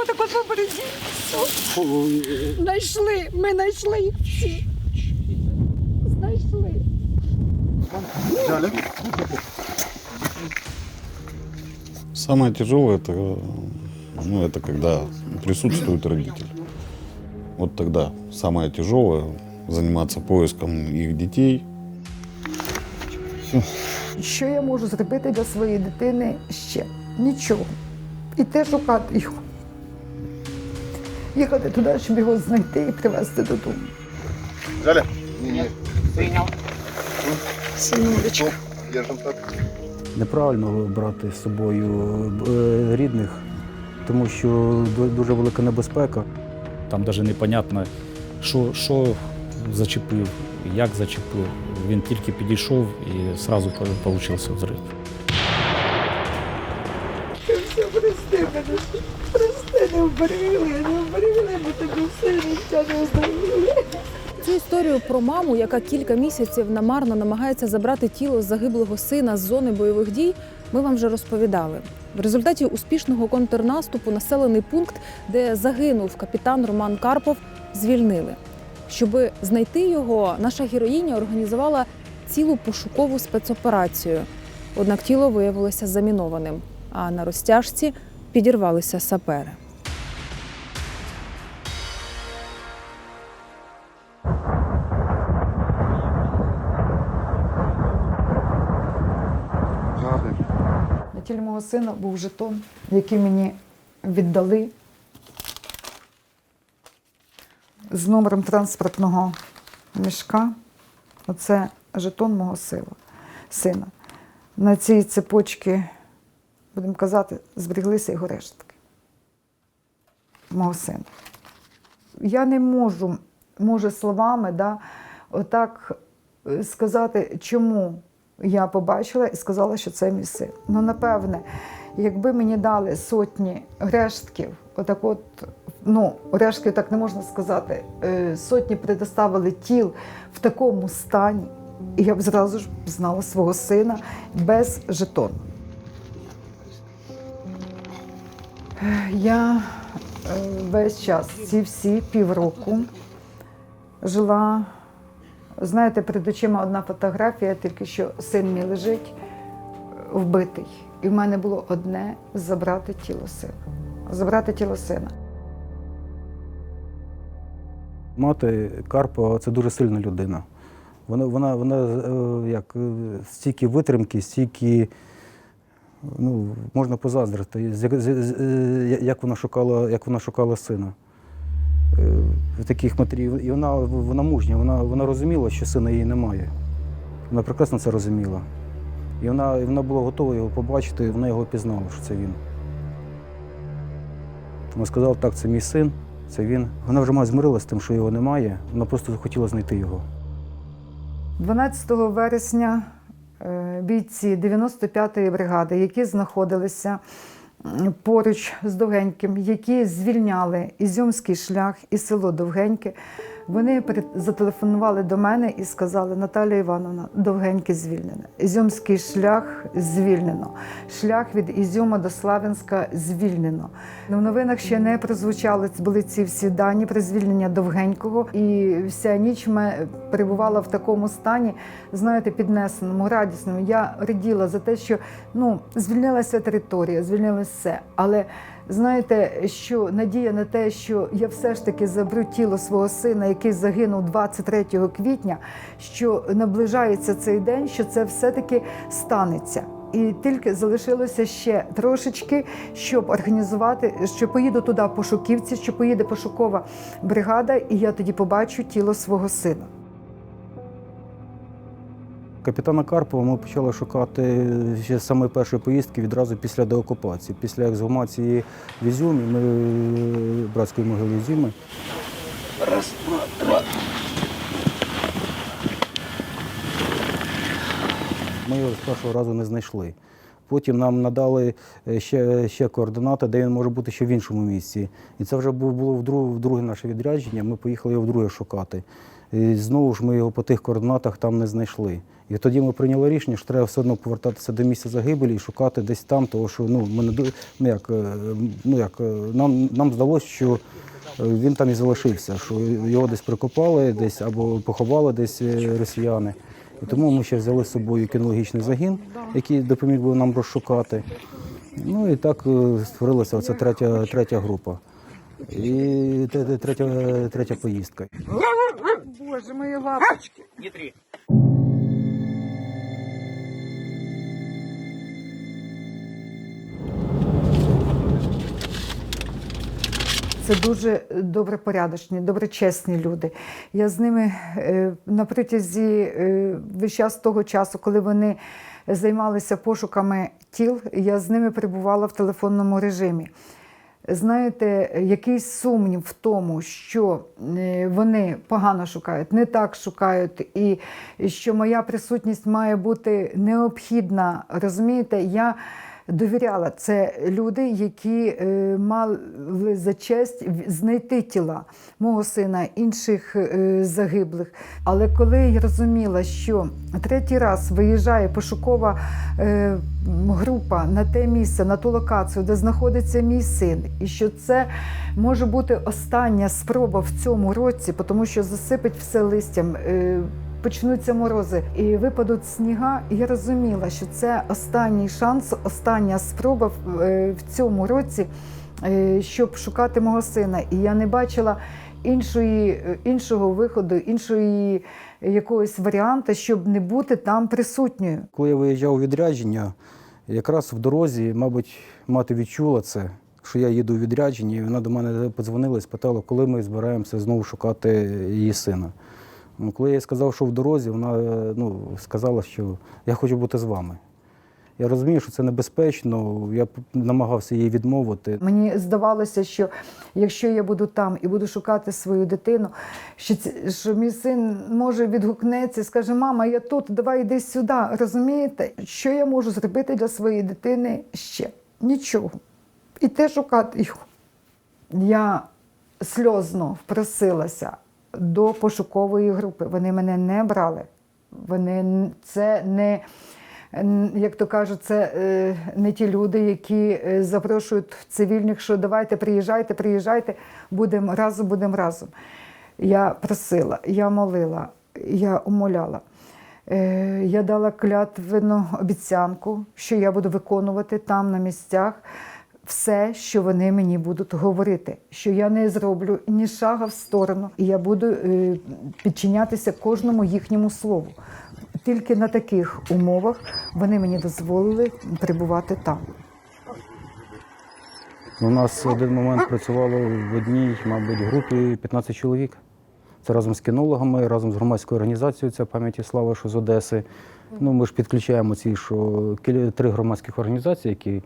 отак от по березі. Все. Знайшли, ми знайшли їх всі. Знайшли. Самое тяжелое это, э, ну, это когда присутствует родитель. Вот тогда самое тяжелое заниматься поиском их детей. Що я можу зробити для своєї дитини ще? Нічого. Іти шукати його. Їхати туди, щоб його знайти і привезти додому. Жаля? Синулечка. Держим так. Неправильно брати з собою е, рідних, тому що дуже велика небезпека. Там навіть непонятно, що, що зачепив, як зачепив. Він тільки підійшов і одразу вийшов взрив. Все, прости мене. Прости, не вберегли, бо тобі все життя не оздоровили. Цю історію про маму, яка кілька місяців намарно намагається забрати тіло загиблого сина з зони бойових дій, ми вам вже розповідали. В результаті успішного контрнаступу населений пункт, де загинув капітан Роман Карпов, звільнили. Щоби знайти його, наша героїня організувала цілу пошукову спецоперацію. Однак тіло виявилося замінованим, а на розтяжці підірвалися сапери. Мого сина був жетон, який мені віддали з номером транспортного мішка. Оце жетон мого сина. На цій цепочці, будемо казати, зберіглися його рештки. Мого сина. Я не можу, може, словами, да, отак е, сказати, чому я побачила і сказала, що це мій син. Ну, напевне, якби мені дали сотні рештків, отак от, ну, рештків так не можна сказати, е, сотні предоставили тіл в такому стані, і я б зразу ж знала свого сина без жетону. Я е, весь час, ці всі півроку, жила Знаєте, перед очима одна фотографія, тільки що син мій лежить е, вбитий. І в мене було одне забрати тіло сина. Забрати тіло сина. Мати Карпа це дуже сильна людина. Вона, вона, вона е, як, е, стільки витримки, стільки ну, можна позаздрити, як вона шукала, як вона шукала сина. Таких матерів. І вона, вона мужня, вона, вона розуміла, що сина її немає. Вона прекрасно це розуміла. І вона, і вона була готова його побачити, і вона його пізнала, що це він. Вона сказала, так, це мій син, це він. Вона вже має змирилася з тим, що його немає. Вона просто хотіла знайти його. 12 вересня е, бійці 95-ї бригади, які знаходилися поруч з Довгеньким, які звільняли Ізюмський шлях і село Довгеньке, вони зателефонували до мене і сказали: Наталія Івановна, Довгеньке звільнене. Ізюмський шлях звільнено. Шлях від Ізюма до Славянська звільнено. В новинах ще не прозвучали були ці всі дані про звільнення Довгенького. І вся ніч ми перебувала в такому стані, знаєте, піднесеному, радісному. Я раділа за те, що ну звільнилася територія, звільнилося все. Але знаєте, що надія на те, що я все ж таки заберу тіло свого сина, який загинув 23 квітня, що наближається цей день, що це все-таки станеться. І тільки залишилося ще трошечки, щоб організувати, що поїду туди пошуківці, що поїде пошукова бригада, і я тоді побачу тіло свого сина. Капітана Карпова ми почали шукати ще з самої першої поїздки відразу після деокупації. Після ексгумації в Ізюмі, ми братської могили Ізюми. Ми його з першого разу не знайшли. Потім нам надали е, ще, ще координати, де він може бути ще в іншому місці. І це вже було вдруге, вдруге наше відрядження. Ми поїхали його вдруге шукати. І знову ж ми його по тих координатах там не знайшли. І тоді ми прийняли рішення, що треба все одно повертатися до місця загибелі і шукати десь там, тому що ну, ми не, ну, як, е, ну, як, е, нам, нам здалося, що е, він там і залишився, що його десь прикопали, десь або поховали десь росіяни. І тому ми ще взяли з собою кінологічний загін, який допоміг би нам розшукати. Ну і так створилася оця третя, третя група. І третя, третя поїздка. Боже, мої лапочки. Це дуже добропорядочні, доброчесні люди. Я з ними е, на протязі е, весь час того часу, коли вони займалися пошуками тіл, я з ними перебувала в телефонному режимі. Знаєте, якийсь сумнів в тому, що е, вони погано шукають, не так шукають, і що моя присутність має бути необхідна. Розумієте, я довіряла. Це люди, які е, мали за честь знайти тіла мого сина, інших е, загиблих. Але коли я розуміла, що третій раз виїжджає пошукова е, група на те місце, на ту локацію, де знаходиться мій син, і що це може бути остання спроба в цьому році, тому що засипить все листям. Почнуться морози і випадуть сніга. І я розуміла, що це останній шанс, остання спроба в, е, цьому році, е, щоб шукати мого сина. І я не бачила іншої, іншого виходу, іншої якогось варіанту, щоб не бути там присутньою. Коли я виїжджав у відрядження, якраз в дорозі, мабуть, мати відчула це, що я їду у відрядження, і вона до мене подзвонила і спитала, коли ми збираємося знову шукати її сина. Ну, Коли я їй сказав, що в дорозі, вона е, ну, сказала, що я хочу бути з вами. Я розумію, що це небезпечно, я намагався їй відмовити. Мені здавалося, що якщо я буду там і буду шукати свою дитину, що, що мій син може відгукнеться і скаже: Мама, я тут, давай йди сюди. Розумієте, що я можу зробити для своєї дитини ще? Нічого. Іти шукати його. Я сльозно впросилася до пошукової групи. Вони мене не брали. Вони це не, як то кажуть, це е, не ті люди, які е, запрошують цивільних, що давайте приїжджайте, приїжджайте, будемо разом, будемо разом. Я просила, я молила, я умоляла. Е, Я дала клятвену обіцянку, що я буду виконувати там на місцях все, що вони мені будуть говорити, що я не зроблю ні шага в сторону, і я буду е, підчинятися кожному їхньому слову. Тільки на таких умовах вони мені дозволили перебувати там. У нас один момент працювало в одній, мабуть, групі 15 чоловік. Це разом з кінологами, разом з громадською організацією, це пам'яті слави, що з Одеси. Ну, ми ж підключаємо ці, що три громадських організації, які,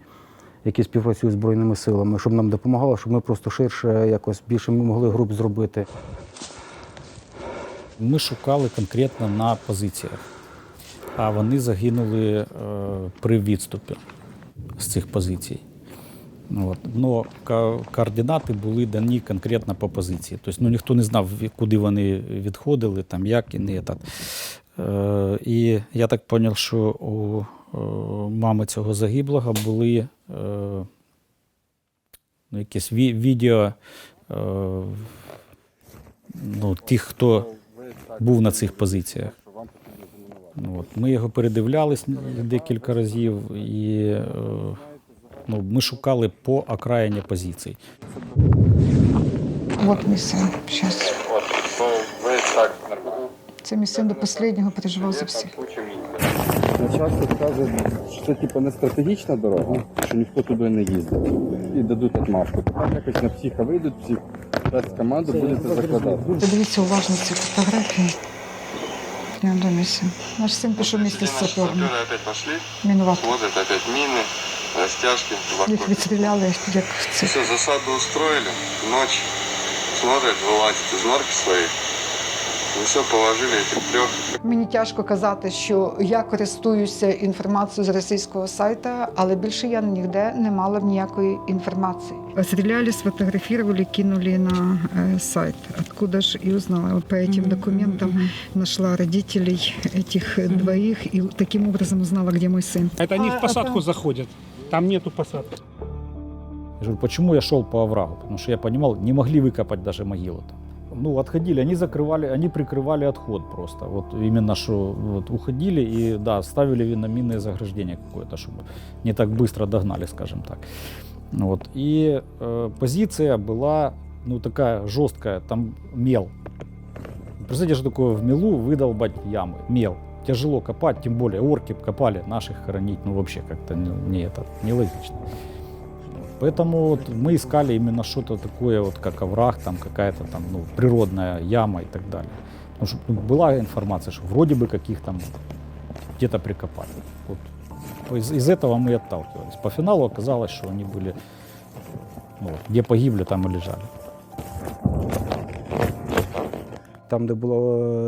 які співпрацюють з Збройними силами, щоб нам допомагало, щоб ми просто ширше, якось більше могли груп зробити. Ми шукали конкретно на позиціях, а вони загинули е, при відступі з цих позицій. От. Но координати були дані конкретно по позиції. Тобто ну, ніхто не знав, куди вони відходили, там, як і не так. Е, і я так зрозумів, що у е, мами цього загиблого були ну, якісь ві- відео е, ну, тих, хто був на цих позиціях. Ну, От. Ми його передивлялись декілька разів, і е, ну, ми шукали по окраїні позицій. От мій син. Щас. Вот, то ви так нормально. Це мій син до останнього переживав за всіх. Начальство каже, що це типу, не стратегічна дорога, що ніхто туди не їздив. І дадуть отмашку. Там якось на психа вийдуть, псих дасть команду, будете закладати. Подивіться уважно ці фотографії. Я до. Наш син пішов місце з сапером. Мінувати. смотрят опять мины, растяжки, Їх відстріляли, як це. Все, засаду устроили, ночь, смотрят, вылазят из норки своих, И все, положили этих трех. Мені тяжко казати, що я користуюся інформацією з російського сайту, але більше я ніде не мала ніякої інформації. Розстріляли, сфотографували, кинули на э, сайт. Откуда ж і узнала. Вот по этим документам нашла родителей этих двоих и таким образом узнала, где мой сын. Это они А, в посадку заходят. Там нету посадки. Я говорю, почему я шел по оврагу? Потому что я понимал, не могли выкопать даже могилу там. Ну, отходили, они закрывали, они прикрывали отход просто. Вот именно что вот, уходили и, да, ставили на минное заграждение какое-то, чтобы не так быстро догнали, скажем так. Вот. И э, позиция была, ну, такая жесткая, там мел. Представляете, что такое в мелу выдолбать ямы, мел. Тяжело копать, тем более орки копали, наших хоронить, ну, вообще как-то не, не это, нелогично. Поэтому вот мы искали именно что-то такое, вот как овраг, там какая-то там ну, природная яма и так далее. Потому что ну, была информация, что вроде бы каких там где-то прикопали. Вот. Из, из этого мы и отталкивались. По финалу оказалось, что они были, ну, вот, где погибли, там и лежали. Там, де була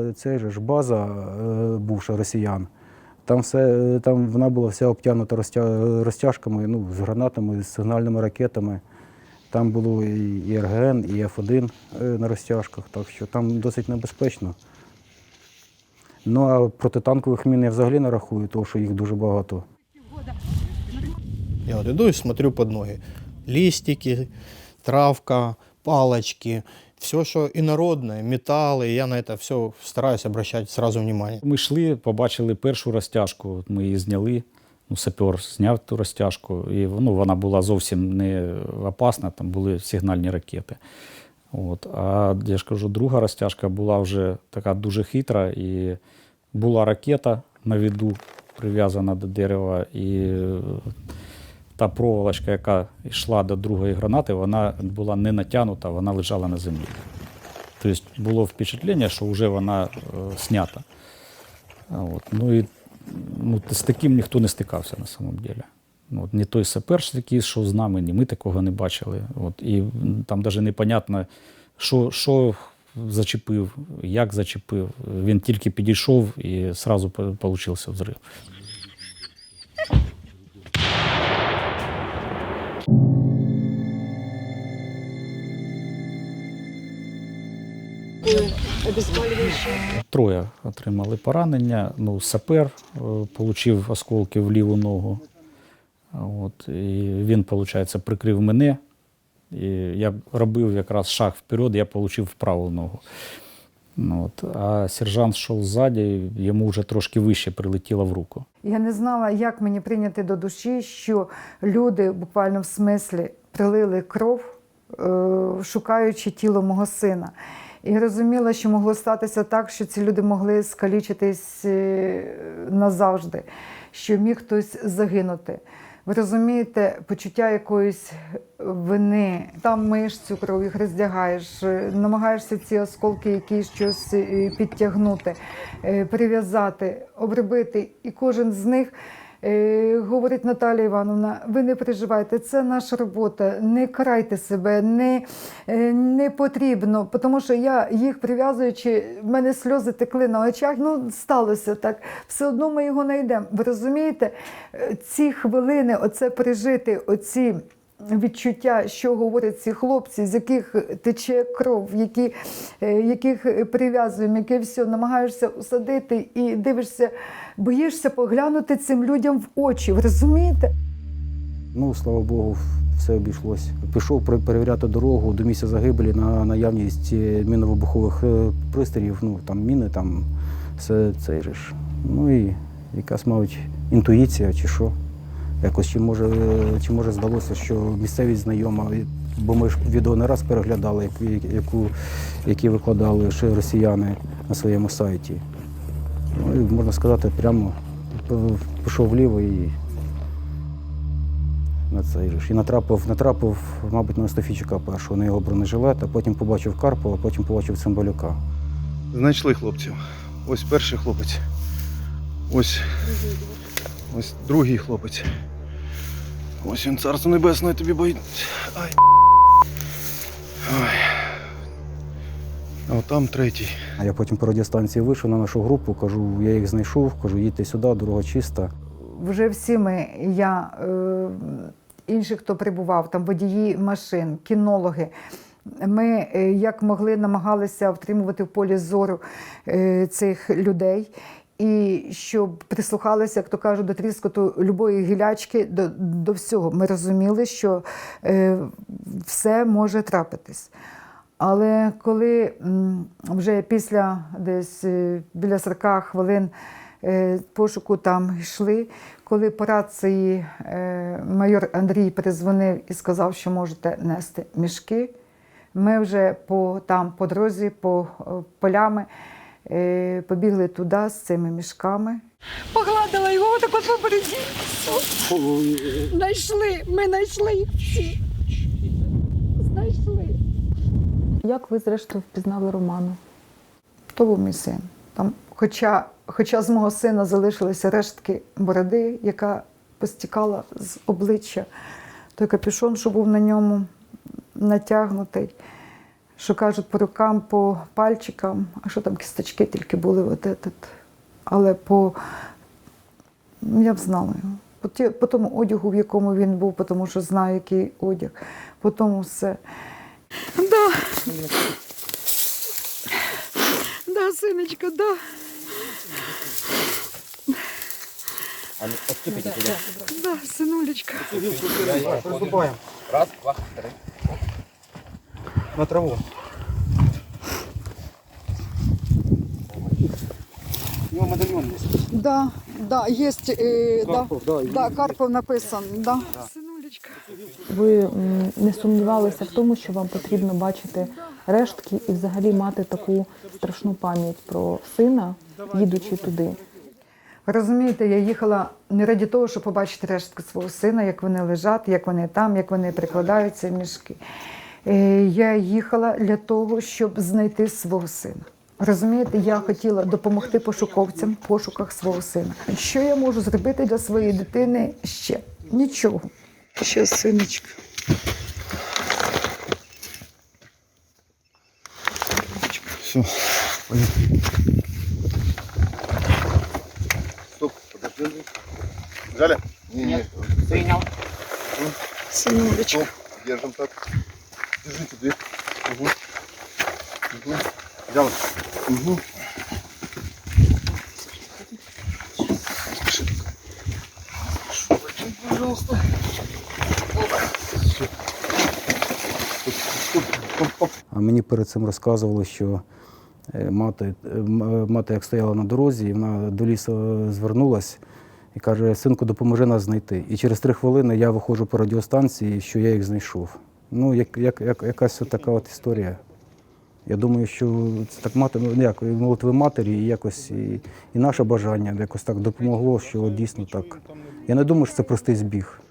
е, цей же ж база е, бувша росіян, там все там вона була вся обтягнута розтяжками, ну, з гранатами, з сигнальними ракетами. Там було і і РГН, і Ф1 е, на розтяжках, так що там досить небезпечно. Ну а протитанкових мін я взагалі не рахую, тому що їх дуже багато. Я вот иду и смотрю под ноги. Листики, травка, палочки, все, что инородное, металлы. Я на это все стараюсь обращать сразу внимание. Ми йшли, побачили першу розтяжку, ми її зняли. Ну, сапер зняв ту розтяжку, і ну, вона була зовсім не опасна, там були сигнальні ракети. От. А я ж кажу, друга розтяжка була вже така дуже хитра, і була ракета на віду прив'язана до дерева, і та проволочка, яка йшла до другої гранати, вона була не натягнута, вона лежала на землі. Тобто було впечатлення, що вже вона е, снята. От. Ну і ну, з таким ніхто не стикався на самом деле. Ну, от, ні той сапер, який йшов з нами, ні ми такого не бачили. От, і там навіть непонятно, що, що зачепив, як зачепив. Він тільки підійшов і одразу получився взрив. Троє отримали поранення. Ну, сапер отримав осколки в ліву ногу. От, і він, виходить, прикрив мене. І я робив якраз шаг вперед, я отримав в праву ногу. Ну, От. А сержант йшов ззаді, йому вже трошки вище прилетіло в руку. Я не знала, як мені прийняти до душі, що люди буквально в смислі прилили кров, е, шукаючи тіло мого сина. І розуміла, що могло статися так, що ці люди могли скалічитись е, назавжди, що міг хтось загинути. Ви розумієте, почуття якоїсь вини. Там миєш цю кров, їх роздягаєш, е, намагаєшся ці осколки, які щось е, підтягнути, прив'язати, обробити. І кожен з них говорить Наталія Івановна, ви не переживайте, це наша робота. Не карайте себе, не, е, не потрібно. Тому що я їх прив'язуючи, в мене сльози текли на очах. Ну, сталося так. Все одно ми його знайдемо. Ви розумієте, Е, ці хвилини, оце пережити, оці. Відчуття, що говорять ці хлопці, з яких тече кров, які, е, яких прив'язуємо, яке все намагаєшся усадити і дивишся, боїшся поглянути цим людям в очі. Ви розумієте? Ну, слава Богу, все обійшлось. Пішов перевіряти дорогу до місця загибелі на наявність е, міновибухових е, пристроїв, ну там міни, там все же ж. Ну і якась, мабуть, інтуїція чи що. Якось чи може, е, чи може здалося, що місцевість знайома, бо ми ж відео не раз переглядали, яку, які викладали ще росіяни на своєму сайті. Ну і можна сказати, прямо пішов вліво і на цей ж. І натрапив, натрапив, мабуть, на Стофійчика першого, на його бронежилет, а потім побачив Карпова, потім побачив Цимбалюка. Знайшли хлопців. Ось перший хлопець. Ось. Ось другий хлопець. Ось він царство небесне тобі боїть. Ай. Ой. А там третій. А я потім по радіостанції вийшов на нашу групу, кажу, я їх знайшов, кажу, їдьте сюди, дорога чиста. Вже всі ми, я, е, інші, хто прибував, там водії машин, кінологи. Ми е, як могли намагалися втримувати в полі зору е, цих людей. І щоб прислухалися, як то кажуть, до тріскоту любої гілячки, до, до всього. Ми розуміли, що е, все може трапитись. Але коли вже після десь е, біля 40 хвилин е, пошуку там йшли, коли по рації е, майор Андрій перезвонив і сказав, що можете нести мішки, ми вже по, там по дорозі, по полями побігли туди з цими мішками. Погладила його так от по березі. Знайшли, ми знайшли всі. Знайшли. Як ви зрештою впізнали Романа? То був мій син. Там, хоча, хоча з мого сина залишилися рештки бороди, яка постікала з обличчя, той капюшон, що був на ньому натягнутий, що кажуть по рукам, по пальчикам, а що там кісточки тільки були, от этот. але по я б знала його. По тому одягу, в якому він був, тому що знаю, який одяг, по тому все. Да. Да, синочка, да. Да, синулечка. Приступаємо. Раз, два, три. На траву. У нього медальйон є. Да, да, є, е, Карпов, да, і- да, Карпов написан. Да. Синулечка. Ви не сумнівалися в тому, що вам потрібно бачити рештки і взагалі мати таку страшну пам'ять про сина, їдучи туди. Розумієте, я їхала не раді того, щоб побачити рештки свого сина, як вони лежать, як вони там, як вони прикладаються мішки. Е, Я їхала для того, щоб знайти свого сина. Розумієте, я хотіла допомогти пошуковцям в пошуках свого сина. Що я можу зробити для своєї дитини ще? Нічого. Ще синочка. Все. Стоп, подожди. Галя? Не, не. Принял. Синулечка. Стоп, держим так. Держите дверь. Угу. Угу. Взяла. Угу. А мені перед цим розказували, що е, мати, е, е, мати як стояла на дорозі, і вона до лісу звернулась і каже: синку, допоможи нас знайти. І через три хвилини я виходжу по радіостанції, що я їх знайшов. Ну, як, як, як якась така от історія. Я думаю, що це так мати, ну як молитви матері, і якось і, і наше бажання якось так допомогло, що дійсно так. Я не думаю, що це простий збіг.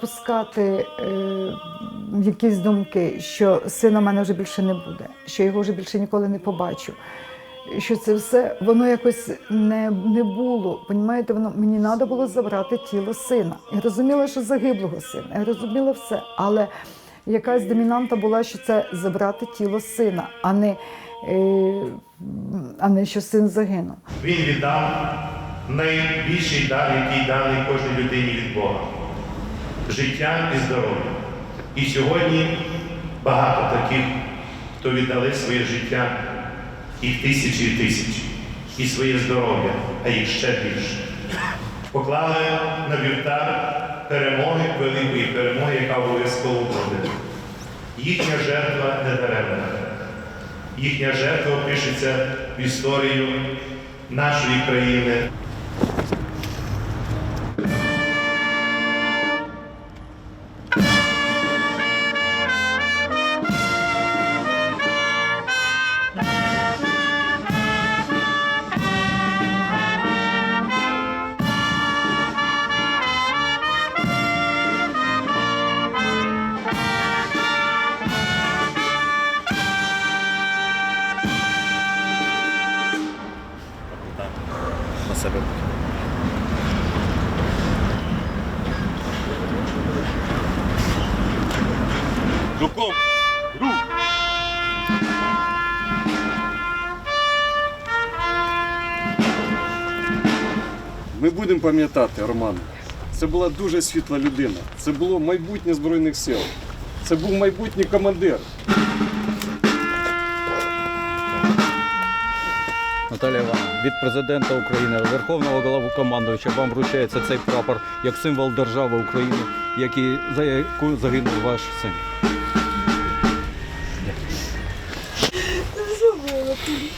Допускати е, якісь думки, що сина мене вже більше не буде, що його вже більше ніколи не побачу. Що це все воно якось не, не було. Понімаєте, воно мені треба було забрати тіло сина. Я розуміла, що загиблого сина. Я розуміла все. Але якась домінанта була, що це забрати тіло сина, а не, е, а не що син загинув. Він віддав найбільший дар, який даний кожній людині від Бога життя і здоров'я. І сьогодні багато таких, хто віддали своє життя, і тисячі і тисячі, і своє здоров'я, а їх ще більше. Поклали на вівтар перемоги, великої перемоги, яка обов'язково буде. Їхня жертва не даремна. Їхня жертва пишеться в історію нашої країни. Тебе бути. Руком! Рук! Ми будемо пам'ятати Романа. Це була дуже світла людина. Це було майбутнє Збройних сил. Це був майбутній командир. Наталія Івановна, від президента України, Верховного головнокомандувача вам вручається цей прапор як символ держави України, який, за яку загинув ваш син.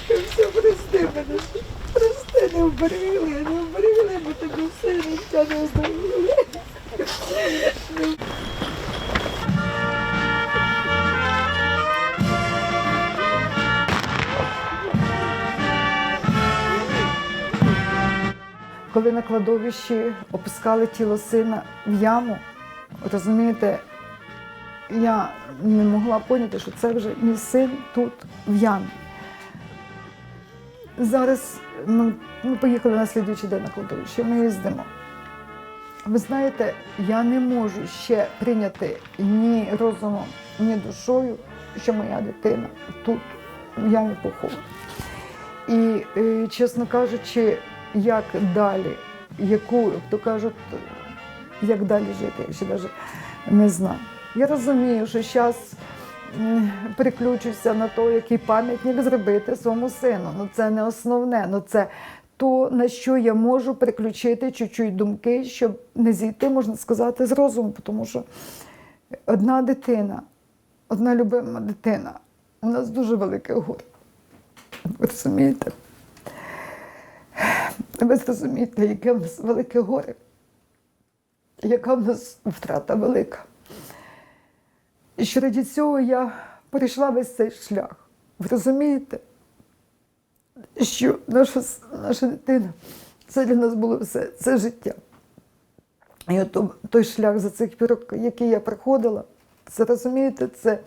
Все, прости мене. Прости, не вберегли, не вберегли, бо тобі все життя не оздоровили. Коли на кладовищі опускали тіло сина в яму, розумієте, я не могла поняти, що це вже мій син тут, в ямі. Зараз ми, ми поїхали на слідуючий день на кладовище, ми їздимо. Ви знаєте, я не можу ще прийняти ні розумом, ні душою, що моя дитина тут, в ямі похована. І, е, чесно кажучи, як далі, яку, як то кажуть, як далі жити, я ще навіть не знаю. Я розумію, що зараз переключуся на те, який пам'ятник зробити своєму сину. Ну це не основне, ну це то, на що я можу переключити чуть-чуть думки, щоб не зійти, можна сказати, з розуму, тому що одна дитина, одна любима дитина, у нас дуже велике горе. Ви розумієте? Ви зрозумієте, яке в нас велике горе, яка в нас втрата велика. І що раді цього я перейшла весь цей шлях. Ви розумієте, що наша, наша дитина це для нас було все, це життя. І от той шлях за цих пірок, який я проходила, це розумієте, це,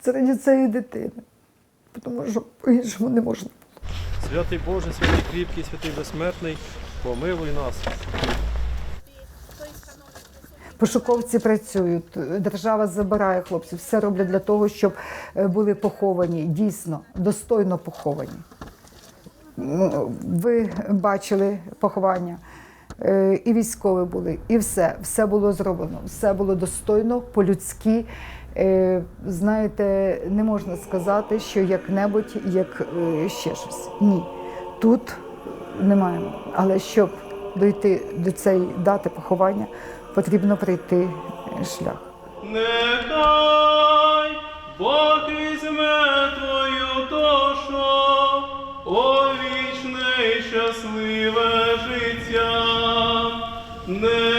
це раді цієї дитини. Тому що по-іншому не можна. Святий Боже, святий кріпкий, святий безсмертний, помилуй нас. Пошуковці працюють, держава забирає хлопців, все роблять для того, щоб е, були поховані, дійсно, достойно поховані. Ну, Ви бачили поховання, е, і військові були, і все, все було зроблено, все було достойно, по-людськи. Е, Знаєте, не можна сказати, що як-небудь, як е, ще щось. Ні. Тут немає. Але щоб дойти до цієї дати поховання, потрібно пройти е, шлях. Нехай Бог візьме твою душу, о вічне й щасливе життя. Не